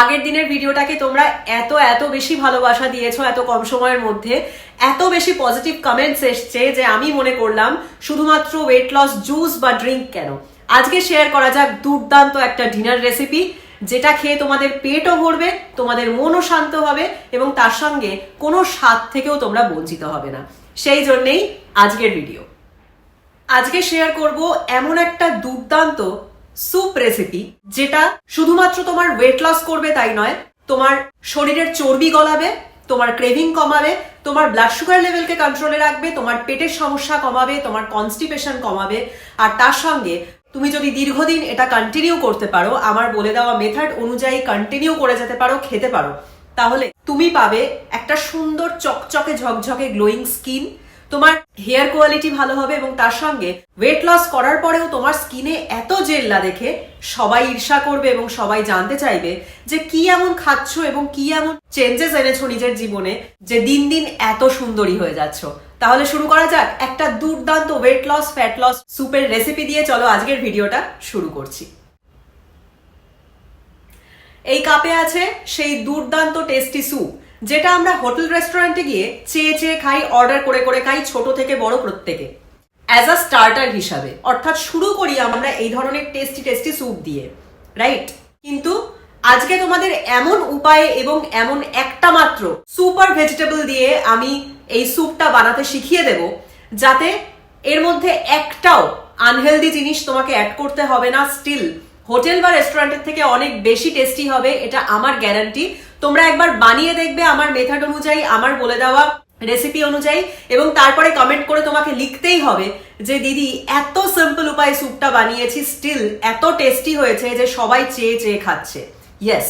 আগের দিনের ভিডিওটাকে তোমরা এত এত বেশি ভালোবাসা দিয়েছ এত কম সময়ের মধ্যে, এত বেশি পজিটিভ কমেন্টস এসছে যে আমি মনে করলাম শুধুমাত্র ওয়েট লস জুস বা ড্রিঙ্ক কেন? আজকে শেয়ার করা যাক দুর্দান্ত একটা ডিনার রেসিপি যেটা খেয়ে তোমাদের পেটও ভরবে, তোমাদের মনও শান্ত হবে এবং তার সঙ্গে কোনো স্বাদ থেকেও তোমরা বঞ্চিত হবে না। সেই জন্যেই আজকের ভিডিও আজকে শেয়ার করব এমন একটা দুর্দান্ত স্যুপ রেসিপি যেটা শুধুমাত্র তোমার ওয়েট লস করবে তাই নয়, তোমার শরীরের চর্বি গলাবে, তোমার ক্রেভিং কমাবে, তোমার ব্লাড সুগার লেভেলকে কন্ট্রোলে রাখবে, তোমার পেটের সমস্যা কমাবে, তোমার কনস্টিপেশন কমাবে। আর তার সঙ্গে তুমি যদি দীর্ঘদিন এটা কন্টিনিউ করতে পারো, আমার বলে দেওয়া মেথড অনুযায়ী কন্টিনিউ করে যেতে পারো, খেতে পারো, তাহলে তুমি পাবে একটা সুন্দর চকচকে ঝকঝকে গ্লোয়িং স্কিন তোমার হেয়ার কোয়ালিটি ভালো হবে এবং তার সঙ্গে ওয়েট লস করার পরেও তোমার স্কিনে এত জেল্লা দেখে সবাই ঈর্ষা করবে এবং সবাই জানতে চাইবে যে কি এমন খাচ্ছ এবং কি এমন চেঞ্জেস এনেছো নিজের জীবনে যে দিন দিন এত সুন্দরী হয়ে যাচ্ছ। তাহলে শুরু করা যাক। একটা দুর্দান্ত ওয়েট লস ফ্যাট লস স্যুপের রেসিপি দিয়ে চলো আজকের ভিডিওটা শুরু করছি। এই কাপে আছে সেই দুর্দান্ত টেস্টি স্যুপ যেটা আমরা হোটেল রেস্টুরেন্টে গিয়ে চেয়ে চেয়ে খাই, অর্ডার করে করে খাই, ছোট থেকে বড় প্রত্যেকে। অ্যাজ আ স্টার্টার হিসাবে। অর্থাৎ শুরু করি আমরা এই ধরনের টেস্টি টেস্টি স্যুপ দিয়ে। রাইট কিন্তু আজকে তোমাদের এমন উপায়ে এবং এমন একটা মাত্র সুপার ভেজিটেবল দিয়ে আমি এই স্যুপটা বানাতে শিখিয়ে দেব, যাতে এর মধ্যে একটাও আনহেলদি জিনিস তোমাকে অ্যাড করতে হবে না স্টিল হোটেল বা রেস্টুরেন্টের থেকে অনেক বেশি টেস্টি হবে, এটা আমার গ্যারান্টি। তোমরা একবার বানিয়ে দেখবে আমার মেথড অনুযায়ী, আমার বলে দেওয়া রেসিপি অনুযায়ী, এবং তারপরে কমেন্ট করে তোমাকে লিখতেই হবে যে, দিদি, এত সিম্পল উপায়ে স্যুপটা বানিয়েছি স্টিল এত টেস্টি হয়েছে যে, সবাই চেয়ে চেয়ে খাচ্ছে। ইয়েস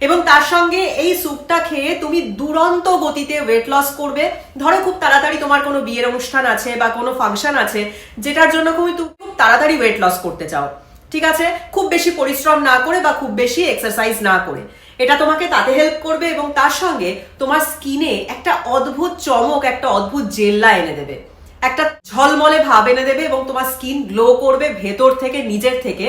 এবং তার সঙ্গে এই স্যুপটা খেয়ে তুমি দুরন্ত গতিতে ওয়েট লস করবে। ধরো খুব তাড়াতাড়ি তোমার কোনো বিয়ের অনুষ্ঠান আছে বা কোনো ফাংশন আছে, যেটার জন্য তুমি খুব তাড়াতাড়ি ওয়েট লস করতে চাও। ঠিক আছে? খুব বেশি পরিশ্রম না করে বা খুব বেশি এক্সারসাইজ না করে। এটা তোমাকে তাতে হেল্প করবে এবং তার সঙ্গে তোমার স্কিনে একটা অদ্ভুত চমক, একটা অদ্ভুত জেল্লা এনে দেবে। একটা ঝলমলে ভাব এনে দেবে এবং তোমার স্কিন গ্লো করবে ভেতর থেকে, নিজের থেকে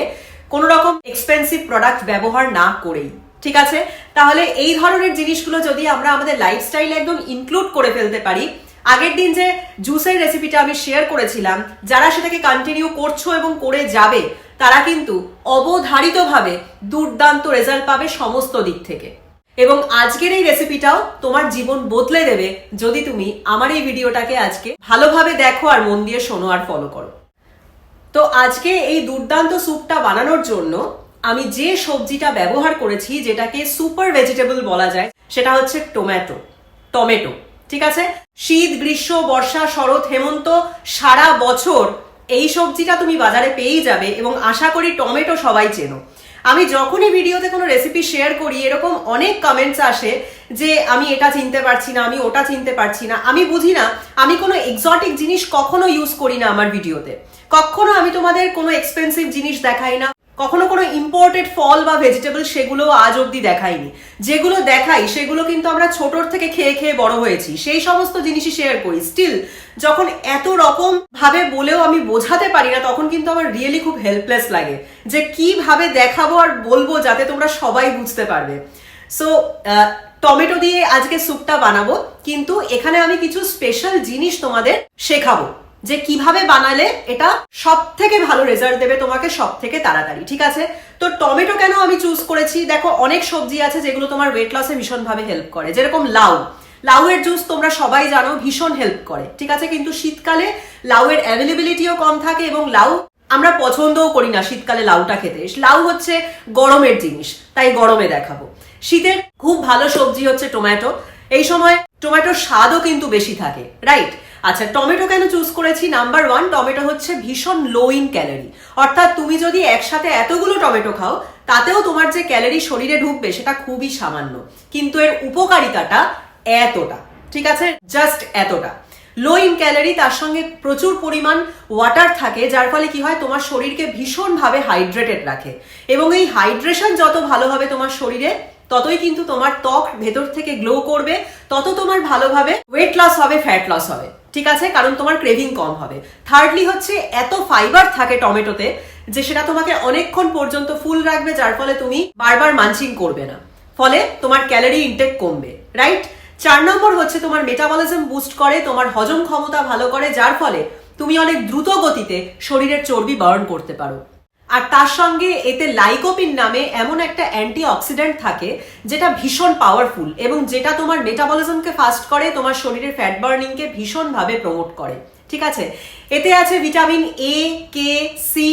কোনো রকম এক্সপেন্সিভ প্রোডাক্ট ব্যবহার না করেই। ঠিক আছে? তাহলে এই ধরনের জিনিসগুলো যদি আমরা আমাদের লাইফস্টাইলে একদম ইনক্লুড করে ফেলতে পারি, আগের দিন যে জুসের রেসিপিটা আমি শেয়ার করেছিলাম, যারা সেটাকে কন্টিনিউ করছ এবং করে যাবে তারা কিন্তু অবধারিতভাবে দুর্দান্ত রেজাল্ট পাবে সমস্ত দিক থেকে। এবং আজকের এই রেসিপিটাও তোমার জীবন বদলে দেবে যদি তুমি আমার এই ভিডিওটাকে আজকে ভালোভাবে দেখো আর মন দিয়ে শোনো আর ফলো করো। তো আজকে এই দুর্দান্ত স্যুপটা বানানোর জন্য আমি যে সবজিটা ব্যবহার করেছি যেটাকে সুপার ভেজিটেবল বলা যায়, সেটা হচ্ছে টমেটো টমেটো, ঠিক আছে? শীত, গ্রীষ্ম, বর্ষা, শরৎ, হেমন্ত, সারা বছর এই সবজিটা তুমি বাজারে পেয়েই যাবে এবং আশা করি টমেটো সবাই চেনো। আমি যখনই ভিডিওতে কোনো রেসিপি শেয়ার করি, এরকম অনেক কমেন্টস আসে যে, আমি এটা চিনতে পারছি না, আমি ওটা চিনতে পারছি না। আমি বুঝি না, আমি কোনো এক্সটিক জিনিস কখনো ইউজ করি না আমার ভিডিওতে। কখনো আমি তোমাদের কোনো এক্সপেন্সিভ জিনিস দেখাই না। কখনো কোনো ইম্পোর্টেড ফল বা ভেজিটেবল সেগুলো আজ অব্দি দেখাইনি। যেগুলো দেখাই, সেগুলো কিন্তু আমরা ছোটর থেকে খেয়ে খেয়ে বড় হয়েছি। সেই সমস্ত জিনিসই শেয়ার করি। স্টিল যখন এত রকম ভাবে বলেও আমি বোঝাতে পারি না, তখন কিন্তু আমার রিয়েলি খুব হেল্পলেস লাগে। যে কীভাবে দেখাবো আর বলব যাতে তোমরা সবাই বুঝতে পারবে। সো টমেটো দিয়ে আজকে স্যুপটা বানাবো। কিন্তু এখানে আমি কিছু স্পেশাল জিনিস তোমাদের শেখাবো। যে কীভাবে বানালে এটা সব থেকে ভালো রেজাল্ট দেবে তোমাকে সব থেকে তাড়াতাড়ি, ঠিক আছে? তো টমেটো কেন আমি চুজ করেছি? দেখো, অনেক সবজি আছে যেগুলো তোমার ওয়েট লসে ভীষণভাবে হেল্প করে, যেরকম লাউ। লাউয়ের জুস তোমরা সবাই জানো, ভীষণ হেল্প করে, ঠিক আছে? কিন্তু শীতকালে লাউয়ের অ্যাভেলেবিলিটিও কম থাকে এবং লাউ আমরা পছন্দও করি না শীতকালে লাউটা খেতে। লাউ হচ্ছে গরমের জিনিস, তাই গরমে দেখাবো। শীতের খুব ভালো সবজি হচ্ছে টমেটো। এই সময় টমেটোর স্বাদও কিন্তু বেশি থাকে রাইট আচ্ছা টমেটো কেন চুজ করেছি? নাম্বার ওয়ান টমেটো হচ্ছে ভীষণ লো ইন ক্যালোরি অর্থাৎ তুমি যদি একসাথে এতগুলো টমেটো খাও, তাতেও তোমার যে ক্যালোরি শরীরে ঢুকবে সেটা খুবই সামান্য। কিন্তু এর উপকারিতাটা এতটা, ঠিক আছে? জাস্ট এতটা। লো ইন ক্যালোরি তার সঙ্গে প্রচুর পরিমাণ ওয়াটার থাকে, যার ফলে কি হয়? তোমার শরীরকে ভীষণভাবে হাইড্রেটেড রাখে। এবং এই হাইড্রেশন যত ভালো হবে তোমার শরীরে, ততই কিন্তু তোমার ত্বক ভেতর থেকে গ্লো করবে, তত তোমার ভালোভাবে ওয়েট লস হবে ফ্যাট লস হবে। ঠিক আছে, কারণ তোমার ক্রেভিং কম হবে। থার্ডলি হচ্ছে, এত ফাইবার থাকে টমেটোতে যে সেটা তোমাকে অনেকক্ষণ পর্যন্ত ফুল রাখবে, যার ফলে তুমি বারবার মানচিং করবে না। ফলে তোমার ক্যালোরি ইনটেক কমবে রাইট চার নম্বর হচ্ছে, তোমার মেটাবলিজম বুস্ট করে, তোমার হজম ক্ষমতা ভালো করে, যার ফলে তুমি অনেক দ্রুত গতিতে শরীরের চর্বি বার্ন করতে পারো। আর তার সঙ্গে এতে লাইকোপিন নামে এমন একটা অ্যান্টি অক্সিডেন্ট থাকে যেটা ভীষণ পাওয়ারফুল এবং যেটা তোমার মেটাবলিজমকে ফাস্ট করে, তোমার শরীরের ফ্যাট বার্নিংকে ভীষণভাবে প্রমোট করে। ঠিক আছে? এতে আছে vitamin A K C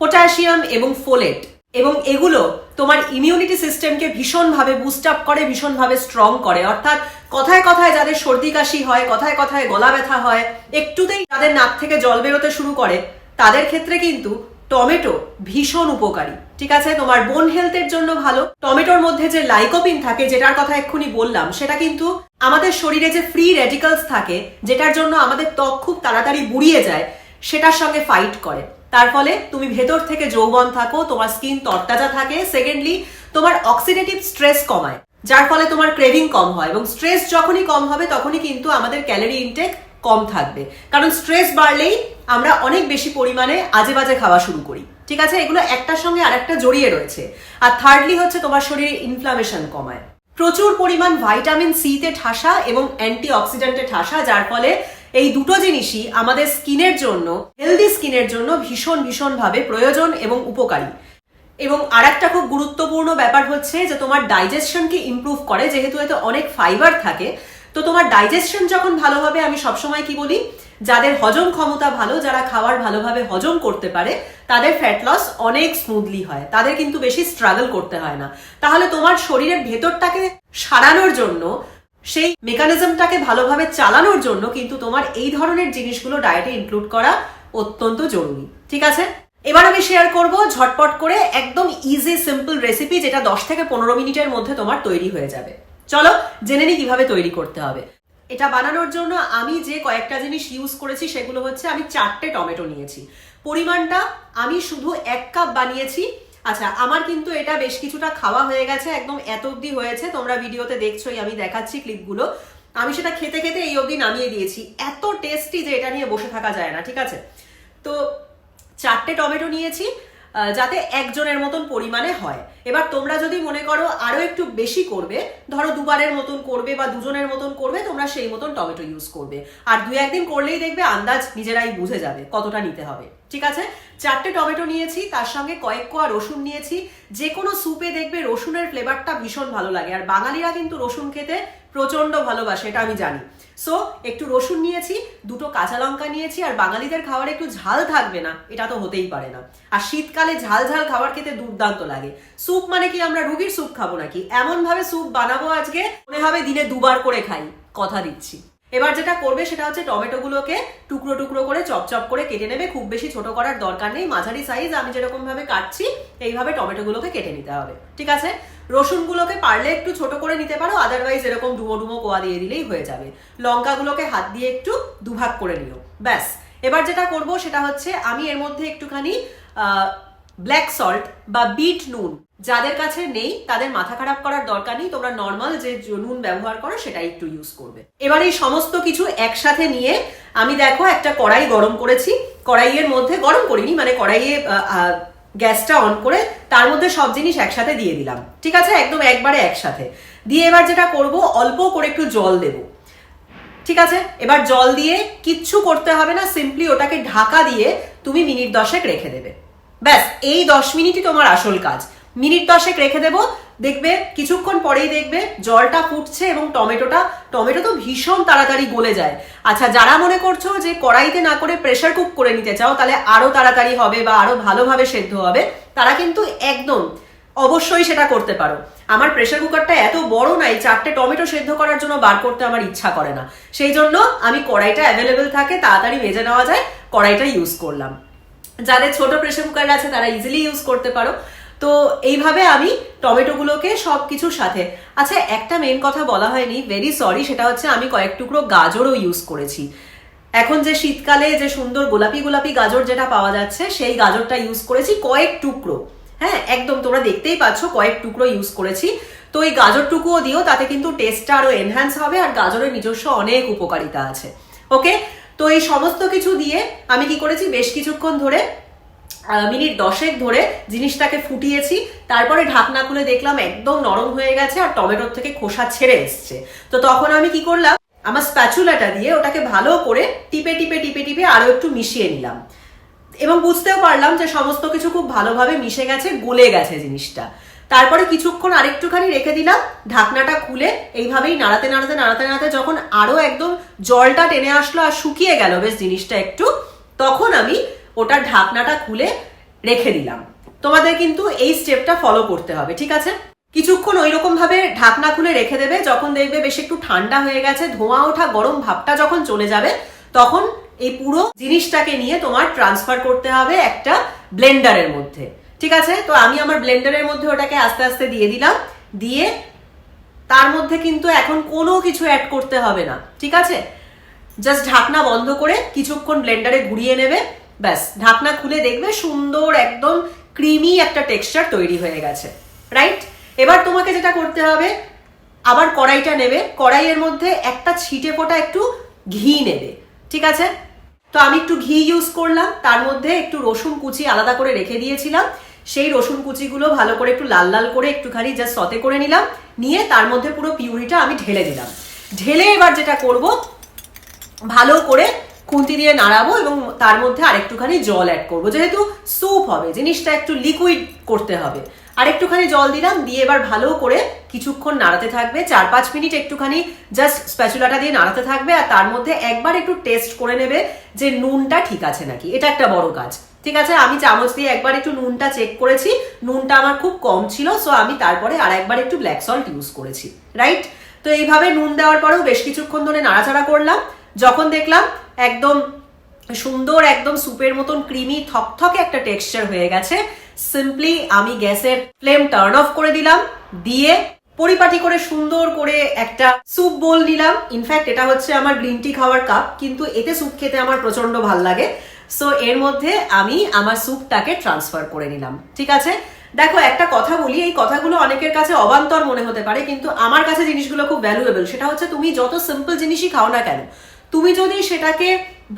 potassium এবং ফোলেট এবং এগুলো তোমার ইমিউনিটি সিস্টেমকে ভীষণভাবে বুস্ট আপ করে, ভীষণভাবে স্ট্রং করে। অর্থাৎ কথায় কথায় যাদের সর্দি কাশি হয়, কথায় কথায় গলা ব্যথা হয়, একটুতেই যাদের নাক থেকে জল বেরোতে শুরু করে, তাদের ক্ষেত্রে কিন্তু টমেটো ভীষণ উপকারী। ঠিক আছে? তোমার বোন হেলথের জন্য ভালো। টমেটোর মধ্যে যে লাইকোপিন থাকে, যেটার কথা এক্ষুনি বললাম, সেটা কিন্তু আমাদের শরীরে যে ফ্রি রেডিকালস থাকে, যেটার জন্য আমাদের ত্বক খুব তাড়াতাড়ি বুড়িয়ে যায়, সেটার সঙ্গে ফাইট করে। তার ফলে তুমি ভেতর থেকে যৌবন থাকো, তোমার স্কিন তরতাজা থাকে। সেকেন্ডলি তোমার অক্সিডেটিভ স্ট্রেস কমায়, যার ফলে তোমার ক্রেভিং কম হয় এবং স্ট্রেস যখনই কম হবে, তখনই কিন্তু আমাদের ক্যালোরি ইনটেক কম থাকবে। কারণ স্ট্রেস বাড়লেই আমরা অনেক বেশি পরিমাণে আজে বাজে খাওয়া শুরু করি। ঠিক আছে? এগুলো একটার সঙ্গে আরেকটা জড়িয়ে রয়েছে। আর থার্ডলি হচ্ছে তোমার শরীরে ইনফ্লামেশন কমায়। প্রচুর পরিমাণ ভাইটামিন সি তে ঠাসা এবং অ্যান্টি অক্সিডেন্টে ঠাসা, যার ফলে এই দুটো জিনিসই আমাদের স্কিনের জন্য হেলদি স্কিনের জন্য ভীষণ, ভীষণভাবে প্রয়োজন এবং উপকারী। এবং আর একটা খুব গুরুত্বপূর্ণ ব্যাপার হচ্ছে যে তোমার ডাইজেশনকে ইমপ্রুভ করে, যেহেতু এতে অনেক ফাইবার থাকে তো তোমার ডাইজেশন যখন ভালো হবে, আমি সবসময় কি বলি? যাদের হজম ক্ষমতা ভালো, যারা খাবার ভালোভাবে হজম করতে পারে, তাদের ফ্যাট লস অনেক স্মুথলি হয়। তাদের কিন্তু বেশি স্ট্রাগল করতে হয় না। তাহলে তোমার শরীরের ভেতরটাকে সারানোর জন্য, সেই মেকানিজমটাকে ভালোভাবে চালানোর জন্য কিন্তু তোমার এই ধরনের জিনিসগুলো ডায়েটে ইনক্লুড করা অত্যন্ত জরুরি। ঠিক আছে? এবার আমি শেয়ার করব ঝটপট করে একদম ইজি সিম্পল রেসিপি যেটা দশ থেকে পনেরো মিনিটের মধ্যে তোমার তৈরি হয়ে যাবে। চলো জেনে নি কীভাবে তৈরি করতে হবে। এটা বানানোর জন্য আমি যে কয়েকটা জিনিস ইউজ করেছি, সেগুলো হচ্ছে আমি চারটে টমেটো নিয়েছি। পরিমাণটা আমি শুধু এক কাপ বানিয়েছি। আচ্ছা আমার কিন্তু এটা বেশ কিছুটা খাওয়া হয়ে গেছে, একদম এত অবধি হয়েছে। তোমরা ভিডিওতে দেখছোই, আমি দেখাচ্ছি ক্লিপগুলো আমি সেটা খেতে খেতে এই অবধি নামিয়ে দিয়েছি। এত টেস্টি যে এটা নিয়ে বসে থাকা যায় না, ঠিক আছে? তো চারটে টমেটো নিয়েছি। যাতে একজনের মতন পরিমাণে হয়। এবার তোমরা যদি মনে করো আরও একটু বেশি করবে, ধরো দুবারের মতন করবে বা দুজনের মতন করবে, তোমরা সেই মতন টমেটো ইউজ করবে। আর দু একদিন করলেই দেখবে আন্দাজ নিজেরাই বুঝে যাবে কতটা নিতে হবে। ঠিক আছে? চারটে টমেটো নিয়েছি, তার সঙ্গে কয়েক কোয়া রসুন নিয়েছি। যে কোনো স্যুপে দেখবে রসুনের ফ্লেভারটা ভীষণ ভালো লাগে। আর বাঙালিরা কিন্তু রসুন খেতে প্রচণ্ড ভালোবাসে, এটা আমি জানি। সো একটু রসুন নিয়েছি, দুটো কাঁচা লঙ্কা নিয়েছি, আর বাঙালিদের খাবারে একটু ঝাল থাকবে না, এটা তো হতেই পারে না। আর শীতকালে ঝাল ঝাল খাবার খেতে দুর্দান্ত লাগে। স্যুপ মানে কি, আমরা রুগীর স্যুপ খাব নাকি? এমনভাবে স্যুপ বানাবো আজকে, মনে হবে দিনে দুবার করে খাই, কথা দিচ্ছি। এবার যেটা করবে সেটা হচ্ছে টমেটো গুলোকে টুকরো টুকরো করে চপ চপ করে কেটে নেবে। খুব বেশি ছোট করার দরকার নেই। মাঝারি সাইজ আমি যেরকম ভাবে কাটছি, এইভাবে টমেটো গুলোকে কেটে নিতে হবে। ঠিক আছে? রসুন গুলোকে পারলে একটু ছোট করে নিতে পারো আদারওয়াইজ এরকম ডুমো ডুমো কোয়া দিয়ে দিলেই হয়ে যাবে। লঙ্কাগুলোকে হাত দিয়ে একটু দুভাগ করে নিও। ব্যাস। এবার যেটা করব সেটা হচ্ছে আমি এর মধ্যে একটুখানি ব্ল্যাক সল্ট বা বিট নুন। যাদের কাছে নেই, তাদের মাথা খারাপ করার দরকার নেই। তোমরা নর্মাল যে নুন ব্যবহার করো সেটা একটু ইউজ করবে। এবার এই সমস্ত কিছু একসাথে নিয়ে আমি দেখো একটা কড়াই গরম করেছি। কড়াইয়ের মধ্যে, গরম করিনি মানে কড়াইয়ে গ্যাসটা অন করে তার মধ্যে সব জিনিস একসাথে দিয়ে দিলাম। ঠিক আছে? একদম একবারে একসাথে। দিয়ে এবার যেটা করব, অল্প করে একটু জল দেবো। ঠিক আছে? এবার জল দিয়ে কিচ্ছু করতে হবে না। সিম্পলি ওটাকে ঢাকা দিয়ে তুমি মিনিট দশেক রেখে দেবে। ব্যাস, এই দশ মিনিটই তোমার আসল কাজ। মিনিট দশেক রেখে দেবো, দেখবে, কিছুক্ষণ পরেই দেখবে জলটা ফুটছে এবং টমেটোটা, টমেটো তো ভীষণ তাড়াতাড়ি গলে যায়। আচ্ছা যারা মনে করছ যে কড়াইতে না করে প্রেশার কুক করে নিতে চাও, তাহলে আরও তাড়াতাড়ি হবে বা আরও ভালোভাবে সেদ্ধ হবে, তারা কিন্তু একদম অবশ্যই সেটা করতে পারো। আমার প্রেশার কুকারটা এত বড় নাই চারটে টমেটো সেদ্ধ করার জন্য বার করতে আমার ইচ্ছা করে না। সেই জন্য আমি কড়াইটা অ্যাভেলেবেল থাকে, তাড়াতাড়ি ভেজে নেওয়া যায়, কড়াইটা ইউজ করলাম। যাদের ছোট প্রেশার কুকার আছে, তারা ইজিলি ইউজ করতে পারো। তো এইভাবে আমি টমেটোগুলোকে সব কিছুর সাথে। আচ্ছা একটা মেন কথা বলা হয়নি ভেরি সরি সেটা হচ্ছে আমি কয়েক টুকরো গাজরও ইউজ করেছি। এখন যে শীতকালে যে সুন্দর গোলাপি গোলাপি গাজর যেটা পাওয়া যাচ্ছে, সেই গাজরটা ইউজ করেছি কয়েক টুকরো। হ্যাঁ একদম তোমরা দেখতেই পাচ্ছ, কয়েক টুকরো ইউজ করেছি। তো এই গাজরটুকুও দিও, তাতে কিন্তু টেস্টটা আরও এনহ্যান্স হবে, আর গাজরের নিজস্ব অনেক উপকারিতা আছে। ওকে তো এই সমস্ত কিছু দিয়ে আমি কি করেছি? বেশ কিছুক্ষণ ধরে মিনিট দশেক ধরে জিনিসটাকে ফুটিয়েছি। তারপরে ঢাকনা খুলে দেখলাম একদম নরম হয়ে গেছে আর টমেটোর থেকে খোসা ছেড়ে এসছে। তো তখন আমি কি করলাম? আমার স্প্যাচুলাটা দিয়ে ওটাকে ভালো করে টিপে টিপে টিপে টিপে আরও একটু মিশিয়ে নিলাম। এবং বুঝতেও পারলাম যে সমস্ত কিছু খুব ভালোভাবে মিশে গেছে, গলে গেছে জিনিসটা। তারপরে কিছুক্ষণ আরেকটুখানি রেখে দিলাম, ঢাকনাটা খুলে এইভাবেই নাড়াতে নাড়াতে নাড়াতে নাড়াতে যখন আরও একদম জলটা টেনে আসলো আর শুকিয়ে গেল, বেশ জিনিসটা একটু, তখন আমি ওটার ঢাকনাটা খুলে রেখে দিলাম। তোমাদের কিন্তু এই স্টেপটা ফলো করতে হবে, ঠিক আছে? কিছুক্ষণ ওই ভাবে ঢাকনা খুলে রেখে দেবে, যখন দেখবে বেশ একটু ঠান্ডা হয়ে গেছে, ধোঁয়া ওঠা গরম ভাবটা যখন চলে যাবে, তখন এই পুরো জিনিসটাকে নিয়ে তোমার ট্রান্সফার করতে হবে একটা ব্লেন্ডারের মধ্যে। ঠিক আছে? তো আমি আমার ব্লেন্ডারের মধ্যে ওটাকে আস্তে আস্তে দিয়ে দিলাম। দিয়ে তার মধ্যে কিন্তু এখন কোনো কিছু অ্যাড করতে হবে না। ঠিক আছে? জাস্ট ঢাকনা বন্ধ করে কিছুক্ষণ ব্লেন্ডারে ঘুরিয়ে নেবে। ব্যাস, ঢাকনা খুলে দেখবে সুন্দর একদম ক্রিমি একটা টেক্সচার তৈরি হয়ে গেছে। রাইট এবার তোমাকে যেটা করতে হবে, আবার কড়াইটা নেবে। কড়াইয়ের মধ্যে একটা ছিটে ফোটা একটু ঘি নেবে। ঠিক আছে? তো আমি একটু ঘি ইউজ করলাম। তার মধ্যে একটু রসুন কুচি আলাদা করে রেখে দিয়েছিলাম। সেই রসুন কুচিগুলো ভালো করে একটু লাল লাল করে একটুখানি জাস্ট সতে করে নিলাম। নিয়ে তার মধ্যে পুরো পিউরিটা আমি ঢেলে দিলাম। ঢেলে এবার যেটা করব, ভালো করে খুন্তি দিয়ে নাড়াবো এবং তার মধ্যে আরেকটুখানি জল অ্যাড করব। যেহেতু স্যুপ হবে, জিনিসটা একটু লিকুইড করতে হবে। আর একটুখানি জল দিলাম, দিয়ে এবার ভালো করে কিছুক্ষণ নাড়াতে থাকবে। চার পাঁচ মিনিট একটুখানি জাস্ট স্প্যাচুলাটা দিয়ে নাড়াতে থাকবে আর তার মধ্যে একবার একটু টেস্ট করে নেবে যে নুনটা ঠিক আছে নাকি। এটা একটা বড় কাজ। ঠিক আছে? আমি চামচ দিয়ে একবার একটু নুনটা চেক করেছি। নুনটা আমার খুব কম ছিল সো আমি তারপরে আর একবার একটু ব্ল্যাক সল্ট ইউজ করেছি। রাইট তো এইভাবে নুন দেওয়ার পরেও বেশ কিছুক্ষণ ধরে নাড়াচাড়া করলাম। যখন দেখলাম একদম সুন্দর, একদম স্যুপের মতন ক্রিমি থকথকে একটা টেক্সচার হয়ে গেছে সিম্পলি আমি গ্যাসের ফ্লেম টার্ন অফ করে দিলাম, দিয়ে পরিপাটি করে সুন্দর করে একটা স্যুপ বোল নিলাম। ইনফ্যাক্ট এটা হচ্ছে আমার গ্রিন টি খাওয়ার কাপ কিন্তু এতে স্যুপ খেতে আমার প্রচণ্ড ভালো লাগে। সো এর মধ্যে আমি আমার স্যুপটাকে ট্রান্সফার করে নিলাম। ঠিক আছে? দেখো, একটা কথা বলি, এই কথাগুলো অনেকের কাছে অবান্তর মনে হতে পারে, কিন্তু আমার কাছে জিনিসগুলো খুব ভ্যালুয়েবল সেটা হচ্ছে, তুমি যত সিম্পল জিনিসই খাও না কেন, তুমি যদি সেটাকে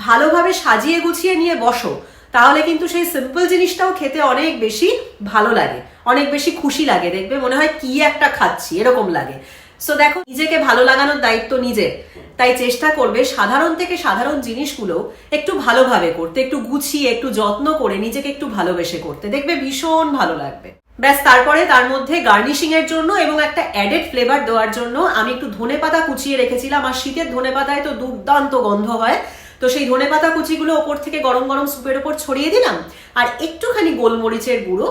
ভালোভাবে সাজিয়ে গুছিয়ে নিয়ে বসো, তাহলে কিন্তু সেই সিম্পল জিনিসটাও খেতে অনেক বেশি ভালো লাগে, অনেক বেশি খুশি লাগে। দেখবে মনে হয়, কি একটা খাচ্ছি, এরকম লাগে। সো দেখো, নিজেকে ভালো লাগানোর দায়িত্ব নিজের। তাই চেষ্টা করবে সাধারণ থেকে সাধারণ জিনিসগুলো একটু ভালোভাবে করতে, একটু গুছিয়ে, একটু যত্ন করে নিজেকে একটু ভালোবেসে করতে। দেখবে ভীষণ ভালো লাগবে। ব্যাস, তারপরে তার মধ্যে গার্নিশিং এর জন্য এবং একটা অ্যাডেড ফ্লেভার দেওয়ার জন্য আমি একটু ধনে পাতা কুচিয়ে রেখেছিলাম। আর শীতের ধনে পাতায় তো দুর্দান্ত গন্ধ হয়। তো সেই ধনে পাতা কুচিগুলো ওপর থেকে গরম গরম স্যুপের ওপর ছড়িয়ে দিলাম। আর একটুখানি গোলমরিচের গুঁড়ো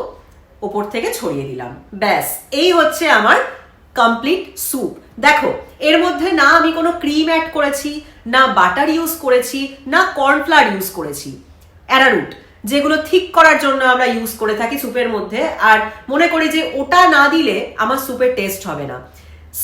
ওপর থেকে ছড়িয়ে দিলাম। ব্যাস, এই হচ্ছে আমার কমপ্লিট স্যুপ দেখো, এর মধ্যে না আমি কোনো ক্রিম অ্যাড করেছি, না বাটার ইউজ করেছি, না কর্নফ্লাওয়ার ইউজ করেছি। অ্যারারুট যেগুলো ঠিক করার জন্য আমরা ইউজ করে থাকি স্যুপের মধ্যে। আর মনে করি যে ওটা না দিলে আমার স্যুপের টেস্ট হবে না।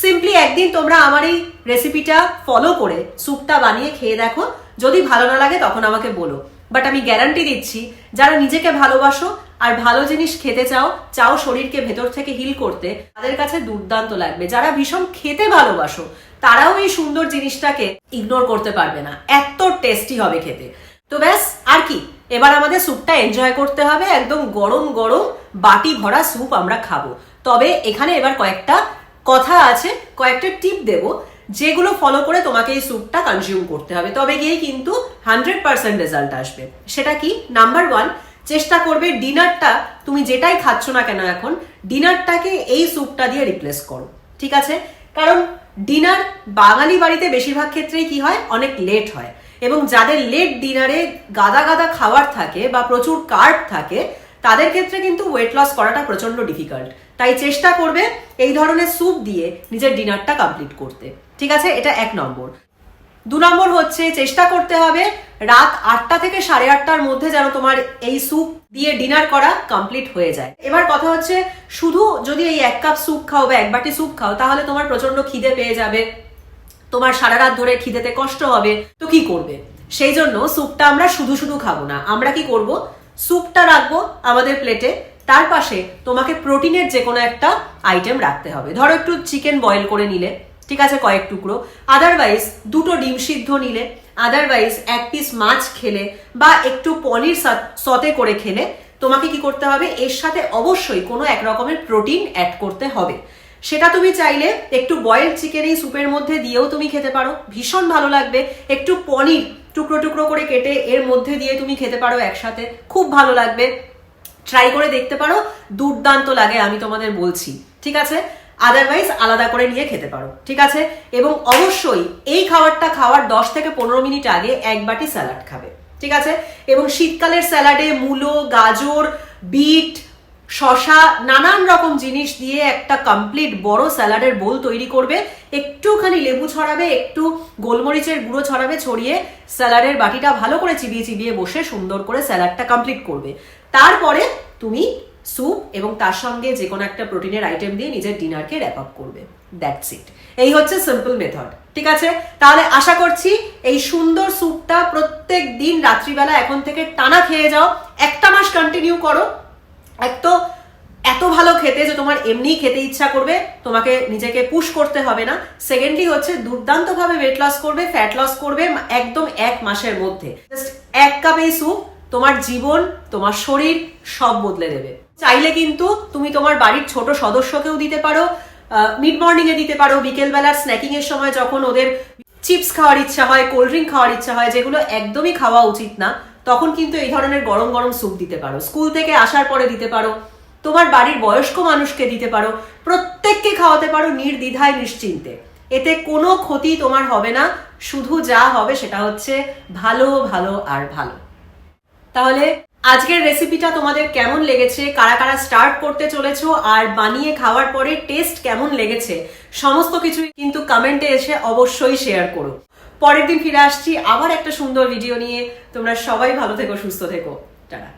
সিম্পলি একদিন তোমরা আমার এই রেসিপিটা ফলো করে স্যুপটা বানিয়ে খেয়ে দেখো। যদি ভালো না লাগে তখন আমাকে বলো। বাট আমি গ্যারান্টি দিচ্ছি, যারা নিজেকে ভালোবাসো আর ভালো জিনিস খেতে চাও চাও শরীরকে ভেতর থেকে হিল করতে, তাদের কাছে দুর্দান্ত লাগবে। যারা ভীষণ খেতে ভালোবাসো, তারাও এই সুন্দর জিনিসটাকে ইগনোর করতে পারবে না। এত টেস্টি হবে খেতে। তো ব্যাস, আর কি? এবার আমাদের স্যুপটা এনজয় করতে হবে। একদম গরম গরম বাটি ভরা স্যুপ আমরা খাব। তবে এখানে এবার কয়েকটা কথা আছে, কয়েকটা টিপ দেব, যেগুলো ফলো করে তোমাকে এই স্যুপটা কনজিউম করতে হবে। তবে গিয়ে কিন্তু হান্ড্রেড পার্সেন্ট রেজাল্ট আসবে। সেটা কি? নাম্বার ওয়ান চেষ্টা করবে ডিনারটা তুমি যেটাই খাচ্ছ না কেন এখন, ডিনারটাকে এই স্যুপটা দিয়ে রিপ্লেস করো, ঠিক আছে? কারণ ডিনার বাঙালি বাড়িতে বেশিরভাগ ক্ষেত্রেই কি হয়? অনেক লেট হয়। এবং যাদের লেট ডিনারে গাদা গাদা খাবার থাকে বা প্রচুর কার্ব থাকে, তাদের ক্ষেত্রে কিন্তু ওয়েট লস করাটা প্রচণ্ড ডিফিকাল্ট তাই চেষ্টা করবে এই ধরনের স্যুপ দিয়ে নিজের ডিনারটা কমপ্লিট করতে, ঠিক আছে? এটা এক নম্বর। দু নম্বর হচ্ছে চেষ্টা করতে হবে রাত আটটা থেকে সাড়ে আটটার মধ্যে যেন তোমার এই স্যুপ দিয়ে ডিনার করা কমপ্লিট হয়ে যায়। এবার কথা হচ্ছে, শুধু যদি এই এক কাপ স্যুপ খাও বা এক বাটি স্যুপ খাও, তাহলে তোমার প্রচণ্ড খিদে পেয়ে যাবে। তোমার সারা রাত ধরে খিদেতে কষ্ট হবে। তো কি করবে? সেই জন্য স্যুপটা আমরা শুধু শুধু খাব না। আমরা কি করব? স্যুপটা রাখব আমাদের প্লেটে। তার পাশে তোমাকে প্রোটিনের যে কোনো একটা আইটেম রাখতে হবে। ধরো একটু চিকেন বয়েল করে নিলে। ঠিক আছে, কয়েক টুকরো। আদারওয়াইজ দুটো ডিম সিদ্ধ নিলে আদারওয়াইজ এক পিস মাছ খেলে বা একটু পনির সতে করে খেলে, তোমাকে কি করতে হবে? এর সাথে অবশ্যই কোনো এক রকমের প্রোটিন অ্যাড করতে হবে। সেটা তুমি চাইলে একটু বয়েল চিকেন এই স্যুপের মধ্যে দিয়েও তুমি খেতে পারো। ভীষণ ভালো লাগবে। একটু পনির টুকরো টুকরো করে কেটে এর মধ্যে দিয়ে তুমি খেতে পারো একসাথে। খুব ভালো লাগবে। ট্রাই করে দেখতে পারো। দুর্দান্ত লাগে আমি তোমাদের বলছি। ঠিক আছে? আদারওয়াইজ আলাদা করে নিয়ে খেতে পারো, ঠিক আছে? এবং অবশ্যই এই খাবারটা খাওয়ার দশ থেকে পনেরো মিনিট আগে এক বাটি স্যালাড খাবে, ঠিক আছে? এবং শীতকালের স্যালাডে মূলো, গাজর, বিট শশা নানান রকম জিনিস দিয়ে একটা কমপ্লিট বড় স্যালাডের বোল তৈরি করবে। একটুখানি লেবু ছড়াবে, একটু গোলমরিচের গুঁড়ো ছড়াবে, ছড়িয়ে স্যালাডের বাটিটা ভালো করে চিবিয়ে চিবিয়ে বসে সুন্দর করে স্যালাডটা কমপ্লিট করবে। তারপরে তুমি স্যুপ এবং তার সঙ্গে যে কোনো একটা প্রোটিনের আইটেম দিয়ে নিজের ডিনারকে র্যাপ আপ করবে। দ্যাটস ইট এই হচ্ছে সিম্পল মেথড ঠিক আছে? তাহলে আশা করছি এই সুন্দর স্যুপটা প্রত্যেক দিন রাত্রিবেলা এখন থেকে টানা খেয়ে যাও। একটা মাস কন্টিনিউ করো। এক তো এত ভালো খেতে যে তোমার এমনিই খেতে ইচ্ছা করবে, তোমাকে নিজেকে পুশ করতে হবে না। সেকেন্ডলি হচ্ছে দুর্দান্তভাবে ওয়েট লস করবে ফ্যাট লস করবে একদম এক মাসের মধ্যে। জাস্ট এক কাপ স্যুপ তোমার জীবন, তোমার শরীর সব বদলে দেবে। চাইলে কিন্তু তুমি তোমার বাড়ির ছোট সদস্যকেও দিতে পারো মিড মর্নিং এ দিতে পারো, বিকেলবেলার স্ন্যাকিং এর সময় যখন ওদের চিপস খাওয়ার ইচ্ছা হয় কোল্ড ড্রিঙ্ক খাওয়ার ইচ্ছা হয়, যেগুলো একদমই খাওয়া উচিত না, তখন কিন্তু এই ধরনের গরম গরম স্যুপ দিতে পারো। স্কুল থেকে আসার পরে দিতে পারো। তোমার বাড়ির বয়স্ক মানুষকে দিতে পারো। প্রত্যেককে খাওয়াতে পারো নির্দ্বিধায়, নিশ্চিন্তে। এতে কোনো ক্ষতি তোমার হবে না। শুধু যা হবে সেটা হচ্ছে ভালো ভালো আর ভালো। তাহলে আজকের রেসিপিটা তোমাদের কেমন লেগেছে? কারা কারা স্টার্ট করতে চলেছো? আর বানিয়ে খাওয়ার পরে টেস্ট কেমন লেগেছে? সমস্ত কিছুই কিন্তু কমেন্টে এসে অবশ্যই শেয়ার করো। পরের দিন ফিরে আসছি আবার একটা সুন্দর ভিডিও নিয়ে। তোমরা সবাই ভালো থেকো, সুস্থ থেকো। টাটা।